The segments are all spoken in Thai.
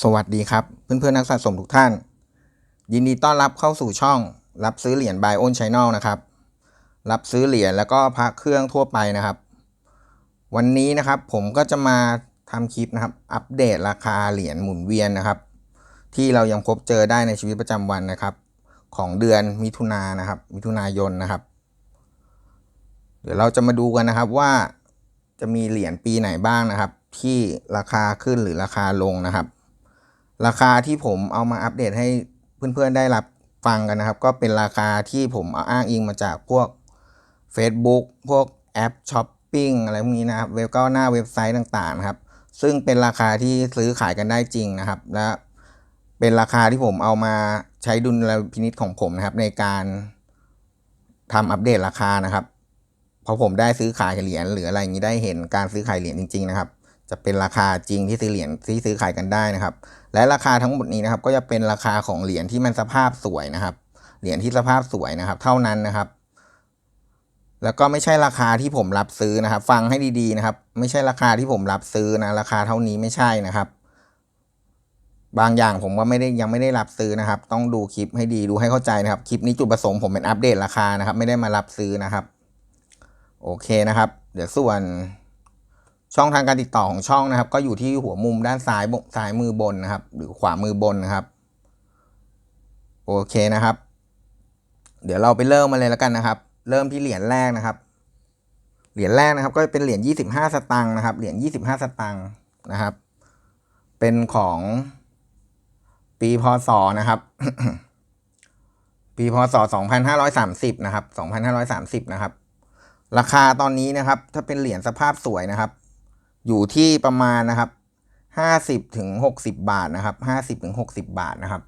สวัสดีครับ เพื่อนๆนักสะสมทุกท่าน ยินดีต้อนรับเข้าสู่ช่อง รับซื้อเหรียญ Buy On Channel นะครับ รับซื้อเหรียญแล้วก็พระเครื่องทั่วไปนะครับ วันนี้นะครับผมก็จะมาทำคลิปนะครับ อัปเดตราคาเหรียญหมุนเวียนนะครับ ที่เรายังพบเจอได้ในชีวิตประจำวันนะครับ ของเดือนมิถุนายนนะครับ มิถุนายนนะครับ เดี๋ยวเราจะมาดูกันนะครับว่าจะมีเหรียญปีไหนบ้างนะครับ ที่ราคาขึ้นหรือราคาลงนะครับ ราคาที่ผมเอามาอัปเดตให้เพื่อนๆได้รับฟังกันนะครับ ก็เป็นราคาที่ผมเอาอ้างอิงมาจากพวก Facebook พวกแอปช้อปปิ้งอะไรพวกนี้นะครับ เว็บก็หน้าเว็บไซต์ต่างๆนะครับ ซึ่งเป็นราคาที่ซื้อขายกันได้จริงนะครับ และเป็นราคาที่ผมเอามาใช้ดุลพินิจของผมนะครับ ในการทำอัปเดตราคานะครับเพราะผมได้ซื้อขายเหรียญหรืออะไรอย่างนี้ได้เห็นการซื้อขายเหรียญจริง ๆ นะครับ จะเป็นราคาจริงที่ซื้อเหรียญที่ซื้อขายกันได้นะครับ และราคาทั้งหมดนี้นะครับ ก็จะเป็นราคาของเหรียญที่มันสภาพสวยนะครับ เหรียญที่สภาพสวยนะครับ เท่านั้นนะครับ แล้วก็ไม่ใช่ราคาที่ผมรับซื้อนะครับ ฟังให้ดีๆนะครับ ไม่ใช่ราคาที่ผมรับซื้อนะราคาเท่านี้ไม่ใช่นะครับ บางอย่างผมก็ไม่ได้ยังไม่ได้รับซื้อนะครับ ต้องดูคลิปให้ดีดูให้เข้าใจนะครับคลิปนี้จุดประสงค์ผมเป็นอัปเดตราคานะครับ ไม่ได้มารับซื้อนะครับ โอเคนะครับ เดี๋ยวส่วน ช่องทางการติดต่อของช่องนะครับ ก็อยู่ที่หัวมุมด้านซ้ายบนซ้ายมือบนนะครับ หรือขวามือบนนะครับ โอเคนะครับ เดี๋ยวเราไปเริ่มมาเลยแล้วกันนะครับ เริ่มที่เหรียญแรกนะครับ เหรียญแรกนะครับ ก็เป็นเหรียญยี่สิบห้าสตังค์นะครับ เหรียญยี่สิบห้าสตังค์นะครับ เป็นของปีพศนะครับ ปีพศสองพันห้าร้อยสามสิบนะครับสองพันห้าร้อยสามสิบนะครับ ราคาตอนนี้นะครับ ถ้าเป็นเหรียญสภาพสวยนะครับ อยู่ที่ประมาณนะครับห้าสิบถึงหกสิบบาทนะครับห้าสิบถึงหกสิบบาทนะครับ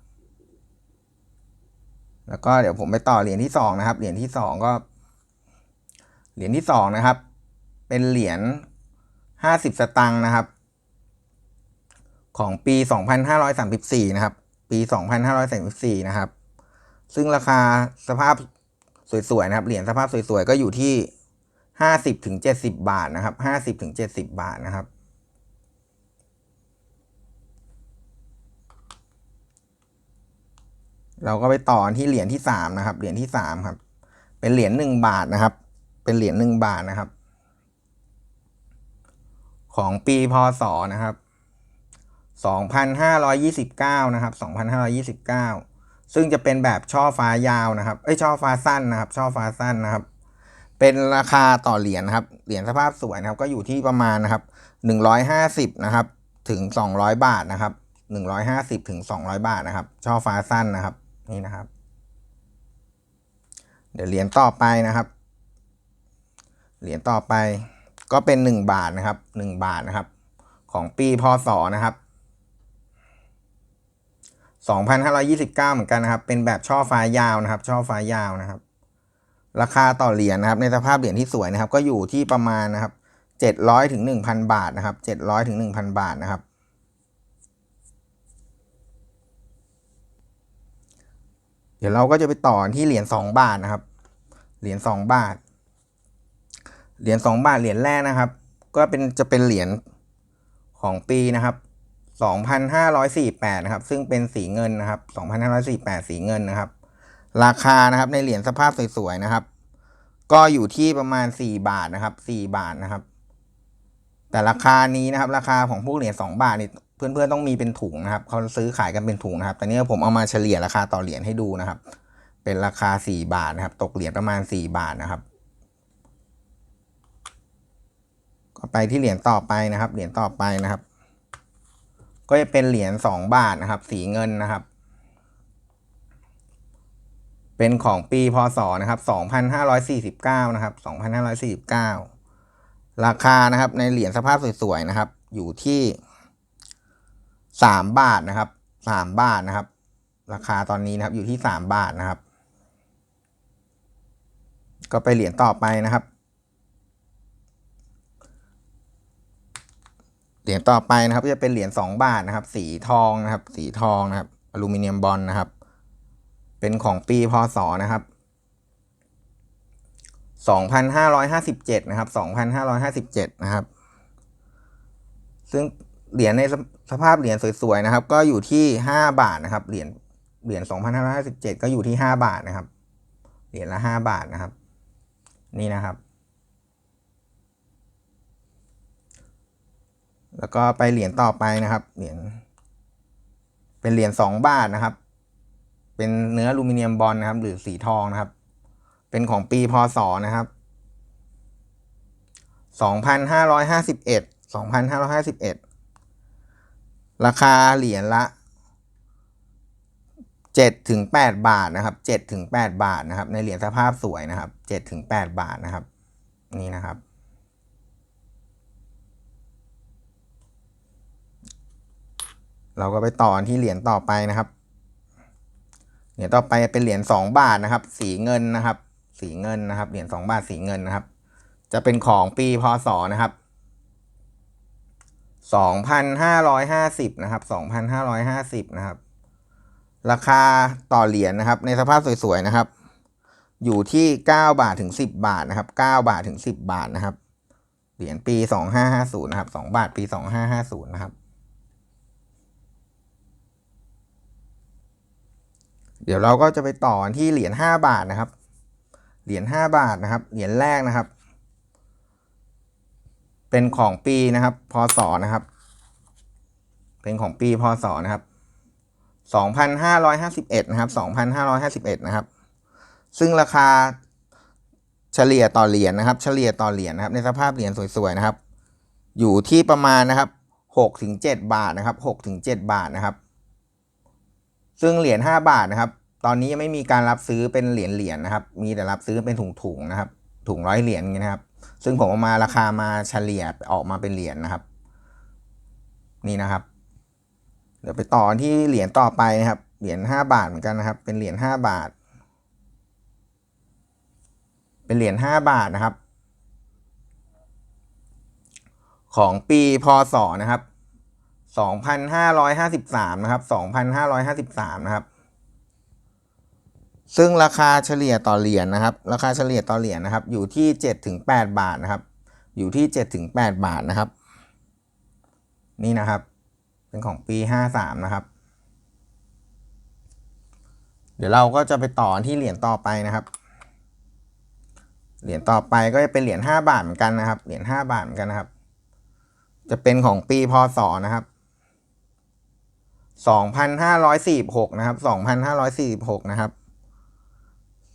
แล้วก็เดี๋ยวผมไปต่อเหรียญที่สองนะครับ เหรียญที่สองก็ เหรียญที่สองนะครับ เป็นเหรียญห้าสิบสตังค์นะครับ ของปีสองพันห้าร้อยสามสิบสี่นะครับ ปีสองพันห้าร้อยสามสิบสี่นะครับ ซึ่งราคาสภาพสวยๆนะครับ เหรียญสภาพสวยๆก็อยู่ที่ ห้าสิบถึงเจ็ดสิบบาทนะครับห้าสิบถึงเจ็ดสิบบาทนะครับเราก็ไปต่อที่เหรียญที่สามนะครับ เหรียญที่สามครับ เป็นเหรียญหนึ่งบาทนะครับ เป็นเหรียญหนึ่งบาทนะครับ ของปีพศนะครับสองพันห้าร้อยี่สิบเก้านะครับสองพันห้าร้อยี่สิบเก้าซึ่งจะเป็นแบบช่อฟ้ายาวนะครับ เอ้ยช่อฟ้าสั้นนะครับ ช่อฟ้าสั้นนะครับ เป็นราคาต่อเหรียญนะครับ เหรียญสภาพสวยนะครับ ก็อยู่ที่ประมาณนะครับหนึ่งร้อยห้าสิบนะครับถึงสองร้อยบาทนะครับหนึ่งร้อยห้าสิบถึงสองร้อยบาทนะครับ ช่อฟ้าสั้นนะครับ นี่นะครับ เดี๋ยวเหรียญต่อไปนะครับ เหรียญต่อไปก็เป็นหนึ่งบาทนะครับหนึ่งบาทนะครับ ของปีพศนะครับสองพันห้าร้อยี่สิบเก้าเหมือนกันนะครับ เป็นแบบช่อฟ้ายาวนะครับ ช่อฟ้ายาวนะครับ ราคาต่อเหรียญนะครับ ในสภาพเหรียญที่สวยนะครับ ก็อยู่ที่ประมาณนะครับเจ็ดร้อยถึงหนึ่งพันบาทนะครับเจ็ดร้อยถึงหนึ่งพันบาทนะครับ เดี๋ยวเราก็จะไปต่อที่เหรียญสองบาทนะครับ เหรียญสองบาท เหรียญสองบาทเหรียญแรกนะครับ ก็เป็นจะเป็นเหรียญของปีนะครับสองพันห้าร้อยสี่แปดนะครับ ซึ่งเป็นสีเงินนะครับสองพันห้าร้อยสี่แปดสีเงินนะครับ ราคานะครับในเหรียญสภาพสวยๆนะครับ ก็อยู่ที่ประมาณสี่บาทนะครับสี่บาทนะครับ แต่ราคานี้นะครับ ราคาของพวกเหรียญสองบาทนี่เพื่อนๆต้องมีเป็นถุงนะครับเขาซื้อขายกันเป็นถุงนะครับแต่นี้ผมเอามาเฉลี่ยราคาต่อเหรียญให้ดูนะครับ เป็นราคาสี่บาทนะครับ ตกเหรียญประมาณสี่บาทนะครับ ก็ไปที่เหรียญต่อไปนะครับ เหรียญต่อไปนะครับ ก็จะเป็นเหรียญสองบาทนะครับ สีเงินนะครับ เป็นของปีพศนะครับสองพันห้าร้อยสี่สิบเก้านะครับสองพันห้าร้อยสี่สิบเก้าราคานะครับในเหรียญสภาพสวยๆนะครับ อยู่ที่สามบาทนะครับสามบาทนะครับ ราคาตอนนี้นะครับอยู่ที่สามบาทนะครับ ก็ไปเหรียญต่อไปนะครับ เหรียญต่อไปนะครับจะเป็นเหรียญสองบาทนะครับ สีทองนะครับ สีทองนะครับอลูมิเนียมบอลนะครับ เป็นของปีพศนะครับสองพันห้าร้อยห้าสิบเจ็ดนะครับสองพันห้าร้อยห้าสิบเจ็ดนะครับ ซึ่งเหรียญในสสภาพเหรียญสวยๆนะครับ ก็อยู่ที่ห้าบาทนะครับ เหรียญเหรียญสองพันห้าร้อยสิบเจ็ดก็อยู่ที่ห้าบาทนะครับ เหรียญละห้าบาทนะครับ นี่นะครับแล้วก็ไปเหรียญต่อไปนะครับ เหรียญเป็นเหรียญสองบาทนะครับ เป็นเนื้ออลูมิเนียมบอลนะครับ หรือสีทองนะครับ เป็นของปีพศนะครับสองพันห้าร้อยห้าสิบเอ็ดสองพันห้าร้อยห้าสิบเอ็ดราคาเหรียญละเจ็ดถึงแปดบาทนะครับเจ็ดถึงแปดบาทนะครับ ในเหรียญสภาพสวยนะครับเจ็ดถึงแปดบาทนะครับ นี่นะครับเราก็ไปต่อที่เหรียญต่อไปนะครับ เหรียญต่อไปเป็นเหรียญสองบาทนะครับ สีเงินนะครับ สีเงินนะครับ เหรียญสองบาทสีเงินนะครับ จะเป็นของปีพศนะครับสองพันห้าร้อยห้าสิบนะครับสองพันห้าร้อยห้าสิบนะครับ ราคาต่อเหรียญนะครับ ในสภาพสวยๆนะครับ อยู่ที่เก้าบาทถึงสิบบาทนะครับเก้าบาทถึงสิบบาทนะครับ เหรียญปีสองห้าห้าศูนย์นะครับสองบาทปีสองห้าห้าศูนย์นะครับ เดี๋ยวเราก็จะไปต่อที่เหรียญห้าบาทนะครับ เหรียญห้าบาทนะครับ เหรียญแรกนะครับ เป็นของปีนะครับ พศนะครับ เป็นของปีพศนะครับสองพันห้าร้อยห้าสิบเอ็ดนะครับสองพันห้าร้อยห้าสิบเอ็ดนะครับ ซึ่งราคาเฉลี่ยต่อเหรียญนะครับ เฉลี่ยต่อเหรียญนะครับ ในสภาพเหรียญสวยๆนะครับ อยู่ที่ประมาณนะครับหกถึงเจ็ดบาทนะครับหกถึงเจ็ดบาทนะครับ ซึ่งเหรียญห้าบาทนะครับ ตอนนี้ยังไม่มีการรับซื้อเป็นเหรียญเหรียญนะครับ มีแต่รับซื้อเป็นถุงๆนะครับ ถุงร้อยเหรียญอย่างนี้นะครับ ซึ่งผมเอามาราคามาเฉลี่ยออกมาเป็นเหรียญนะครับ นี่นะครับ เดี๋ยวไปต่อที่เหรียญต่อไปนะครับ เหรียญห้าบาทเหมือนกันนะครับ เป็นเหรียญห้าบาท เป็นเหรียญห้าบาทนะครับ ของปีพศนะครับ สองพันห้าร้อยห้าสิบสามนะครับสองพันห้าร้อยห้าสิบสามนะครับ ซึ่งราคาเฉลี่ยต่อเหรียญนะครับ ราคาเฉลี่ยต่อเหรียญนะครับ อยู่ที่เจ็ดถึงแปดบาทนะครับ อยู่ที่เจ็ดถึงแปดบาทนะครับ นี่นะครับ เป็นของปีห้าสามนะครับ เดี๋ยวเราก็จะไปต่อที่เหรียญต่อไปนะครับ เหรียญต่อไปก็จะเป็นเหรียญห้าบาทเหมือนกันนะครับ เหรียญห้าบาทเหมือนกันนะครับจะเป็นของปีพศนะครับ สองพันห้าร้อยสี่หกนะครับสองพันห้าร้อยสี่หกนะครับ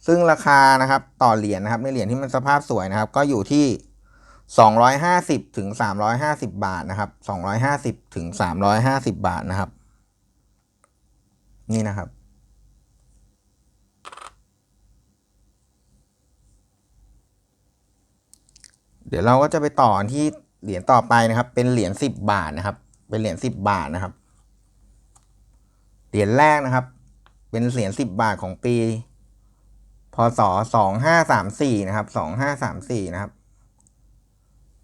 ซึ่งราคานะครับต่อเหรียญนะครับในเหรียญที่มันสภาพสวยนะครับ ก็อยู่ที่สองร้อยห้าสิบถึงสามร้อยห้าสิบบาทนะครับสองร้อยห้าสิบถึงสามร้อยห้าสิบบาทนะครับ นี่นะครับเดี๋ยวเราก็จะไปต่อที่เหรียญต่อไปนะครับ เป็นเหรียญสิบบาทนะครับ เป็นเหรียญสิบบาทนะครับ เหรียญแรกนะครับ เป็นเหรียญสิบบาทของปี พศสองห้าสามสี่นะครับสองห้าสามสี่นะครับ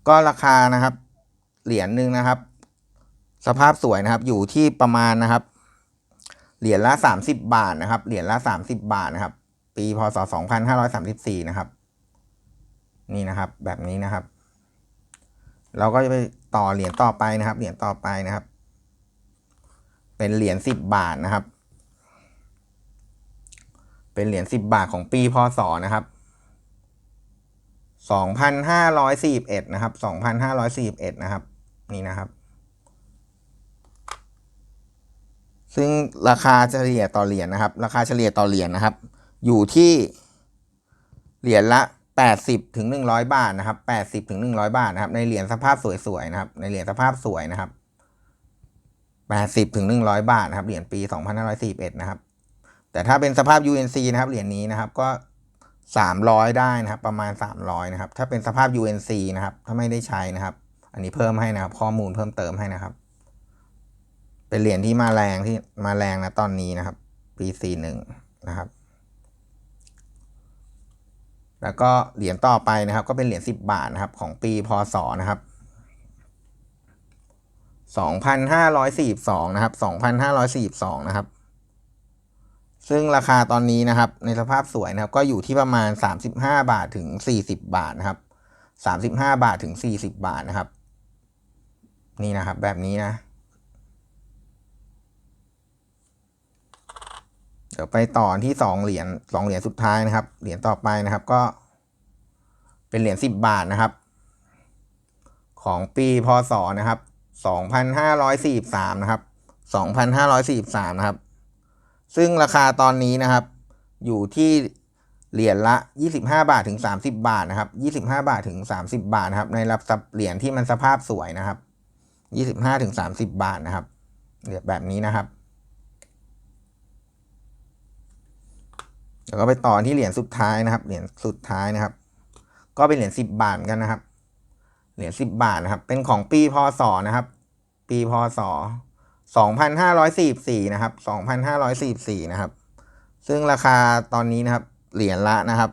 ก็ราคานะครับ เหรียญหนึ่งนะครับ สภาพสวยนะครับ อยู่ที่ประมาณนะครับ เหรียญละสามสิบบาทนะครับ เหรียญละสามสิบบาทนะครับ ปีพศสองพันห้าร้อยสามสิบสี่นะครับ นี่นะครับ แบบนี้นะครับ เราก็จะไปต่อเหรียญต่อไปนะครับ เหรียญต่อไปนะครับ เป็นเหรียญสิบบาทนะครับ เป็นเหรียญสิบบาทของปีพศนะครับสองพันห้าร้อยสี่เอ็ดนะครับสองพันห้าร้อยสี่เอ็ดนะครับ นี่นะครับ ซึ่งราคาเฉลี่ยต่อเหรียญนะครับ ราคาเฉลี่ยต่อเหรียญนะครับ อยู่ที่เหรียญละแปดสิบถึงหนึ่งร้อยบาทนะครับแปดสิบถึงหนึ่งร้อยบาทนะครับ ในเหรียญสภาพสวยๆนะครับ ในเหรียญสภาพสวยนะครับ แปดสิบถึงหนึ่งร้อยบาทนะครับเหรียญปีสองพันห้าร้อยสี่สิบเอ็ดนะครับ แต่ถ้าเป็นสภาพ UNC นะครับเหรียญนี้นะครับก็สามร้อยได้นะครับ ประมาณสามร้อยนะครับ ถ้าเป็นสภาพ UNC นะครับ ถ้าไม่ได้ใช้นะครับ อันนี้เพิ่มให้นะครับ ข้อมูลเพิ่มเติมให้นะครับ เป็นเหรียญที่มาแรงที่มาแรงนะตอนนี้นะครับ ปีสี่หนึ่งนะครับ แล้วก็เหรียญต่อไปนะครับ ก็เป็นเหรียญสิบบาทนะครับ ของปีพศนะครับ สองพันห้าร้อยสี่สองนะครับสองพันห้าร้อยสี่สองนะครับ ซึ่งราคาตอนนี้นะครับ ในสภาพสวยนะครับ ก็อยู่ที่ประมาณสามสิบห้าบาทถึงสี่สิบบาทนะครับสามสิบห้าบาทถึงสี่สิบบาทนะครับ นี่นะครับแบบนี้นะ เดี๋ยวไปต่อที่สองเหรียญสองเหรียญสุดท้ายนะครับ เหรียญต่อไปนะครับก็ เป็นเหรียญสิบบาทนะครับ ของปีพศนะครับ สองพันห้าร้อยสี่สามนะครับสองพันห้าร้อยสี่สามนะครับ ซึ่งราคาตอนนี้นะครับ อยู่ที่เหรียญละ 25 บาทถึง 30 บาทนะครับ 25 บาทถึง 30 บาทนะครับ ในรับเหรียญที่มันสภาพสวยนะครับ 25ถึง30 บาทนะครับเหรียญแบบนี้นะครับแล้วก็ไปต่อที่เหรียญสุดท้ายนะครับ เหรียญสุดท้ายนะครับ ก็เป็นเหรียญ10 บาทกันนะครับ เหรียญ10บาทนะครับ เป็นของปีพศนะครับ ปีพศ2544นห้าร้อยสี่สี่นะครับ2544นะครับ ซึ่งราคาตอนนี้นะครับ เหรียญละนะครับ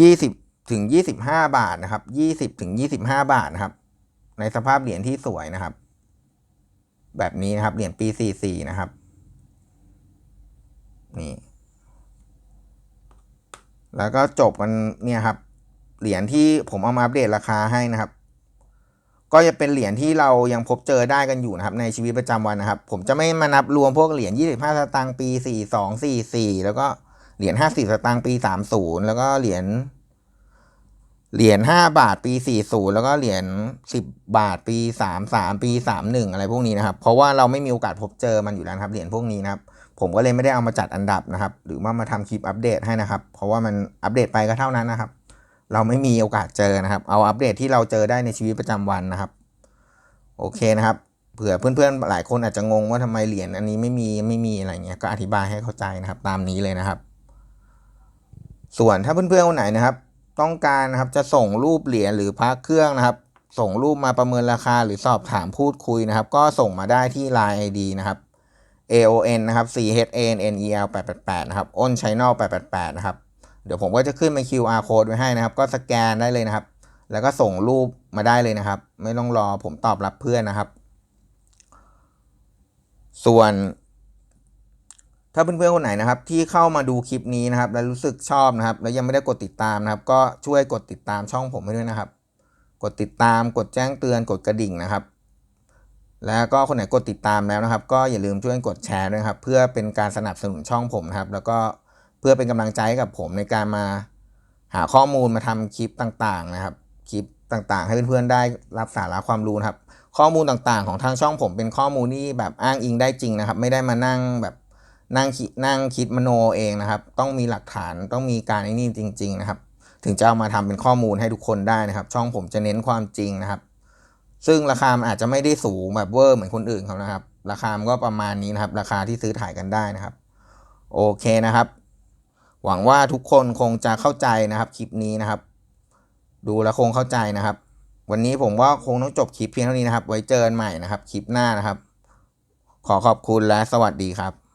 ยี่สิบถึงยี่สิบห้าบาทนะครับยี่สิบถึงยี่สิบห้าบาทนะครับ ในสภาพเหรียญที่สวยนะครับ แบบนี้นะครับ เหรียญปีสี่สี่นะครับ นี่ แล้วก็จบกันเนี่ยครับ เหรียญที่ผมเอามาอัปเดตราคาให้นะครับ ก็จะเป็นเหรียญที่เรายังพบเจอได้กันอยู่นะครับ ในชีวิตประจำวันนะครับ ผมจะไม่มานับรวมพวกเหรียญ25 สตางค์ปี 42 44 แล้วก็เหรียญ50 สตางค์ปี 30 แล้วก็เหรียญเหรียญ5บาทปี 40 แล้วก็เหรียญ10 บาทปี 33 ปี 31 อะไรพวกนี้นะครับ เพราะว่าเราไม่มีโอกาสพบเจอมันอยู่แล้วครับ เหรียญพวกนี้นะครับ ผมก็เลยไม่ได้เอามาจัดอันดับนะครับ หรือว่ามาทำคลิปอัปเดตให้นะครับ เพราะว่ามันอัปเดตไปก็เท่านั้นนะครับ เราไม่มีโอกาสเจอนะครับ เอาอัปเดตที่เราเจอได้ในชีวิตประจำวันนะครับ โอเคนะครับ เผื่อเพื่อนๆหลายคนอาจจะงงว่าทำไมเหรียญอันนี้ไม่มีไม่มีอะไรเงี้ย ก็อธิบายให้เข้าใจนะครับ ตามนี้เลยนะครับ ส่วนถ้าเพื่อนๆคนไหนนะครับ ต้องการนะครับจะส่งรูปเหรียญหรือพระเครื่องนะครับ ส่งรูปมาประเมินราคาหรือสอบถามพูดคุยนะครับ ก็ส่งมาได้ที่ Line ID นะครับ AON นะครับ C H A N N E L 888นะครับ on channel 888 นะครับ เดี๋ยวผมก็จะขึ้นเป็น QR code ไว้ให้นะครับ ก็สแกนได้เลยนะครับ แล้วก็ส่งรูปมาได้เลยนะครับ ไม่ต้องรอผมตอบรับเพื่อนนะครับ ส่วน ถ้าเพื่อนๆคนไหนนะครับ ที่เข้ามาดูคลิปนี้นะครับ แล้วรู้สึกชอบนะครับ แล้วยังไม่ได้กดติดตามนะครับ ก็ช่วยกดติดตามช่องผมให้ด้วยนะครับ กดติดตามกดแจ้งเตือนกดกระดิ่งนะครับ แล้วก็คนไหนกดติดตามแล้วนะครับ ก็อย่าลืมช่วยกดแชร์ด้วยครับ เพื่อเป็นการสนับสนุนช่องผมนะครับ แล้วก็ เพื่อเป็นกำลังใจให้กับผมในการมาหาข้อมูลมาทำคลิปต่างๆนะครับ คลิปต่างๆ ให้เพื่อนๆได้รับสาระความรู้นะครับ ข้อมูลต่างๆ ของทางช่องผมเป็นข้อมูลที่แบบอ้างอิงได้จริงนะครับ ไม่ได้มานั่งแบบนั่งคิดนั่งคิดมโนเองนะครับ ต้องมีหลักฐานต้องมีการไอ้นี่จริง ๆ นะครับ ถึงจะเอามาทำเป็นข้อมูลให้ทุกคนได้นะครับ ช่องผมจะเน้นความจริงนะครับ ซึ่งราคามอาจจะไม่ได้สูงแบบเวอร์เหมือนคนอื่นเขานะครับ ราคามก็ประมาณนี้นะครับ ราคาที่ซื้อถ่ายกันได้นะครับ โอเคนะครับ หวังว่าทุกคนคงจะเข้าใจนะครับคลิปนี้นะครับ ดูแล้วคงเข้าใจนะครับ วันนี้ผมว่าคงต้องจบคลิปเพียงเท่านี้นะครับ ไว้เจอกันใหม่นะครับ คลิปหน้านะครับ ขอขอบคุณและสวัสดีครับ